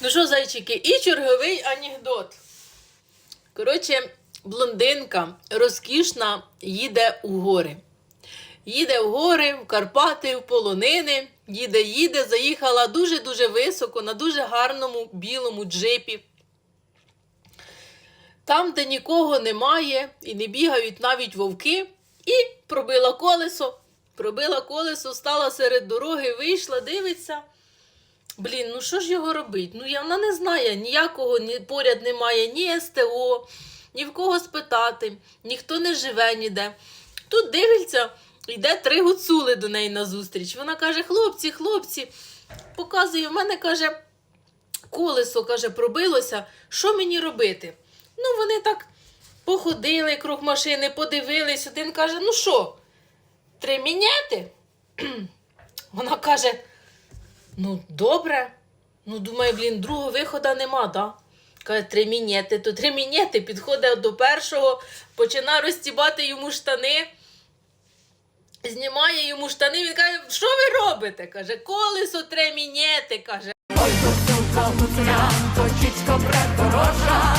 Ну що, зайчики, і черговий анекдот. Коротше, блондинка розкішна їде у гори. Їде в гори, в Карпати, в полонини. Їде, їде, заїхала дуже-дуже високо, на дуже гарному білому джипі. Там, де нікого немає і не бігають навіть вовки, і пробила колесо. Пробила колесо, стала серед дороги, вийшла, дивиться. Блін, ну що ж його робить? Ну я вона не знає, ніякого ні, поряд немає, ні СТО, ні в кого спитати, ніхто не живе ніде. Тут дивиться, йде три гуцули до неї назустріч. Вона каже: хлопці, хлопці, показує, в мене каже, колесо каже, пробилося. Що мені робити? Ну, вони так походили круг машини, подивились. Один каже: ну що, три міняти? Вона каже. Ну, добре. Ну, думаю, блін, другого виходу нема, да? Каже, три мінети, то три мінети підходить до першого, починає розтібати йому штани, знімає йому штани. Він каже, що ви робите? Каже, колесо три мінети, каже. Ой, гуцулко, гуцулянко, чічко предорожа,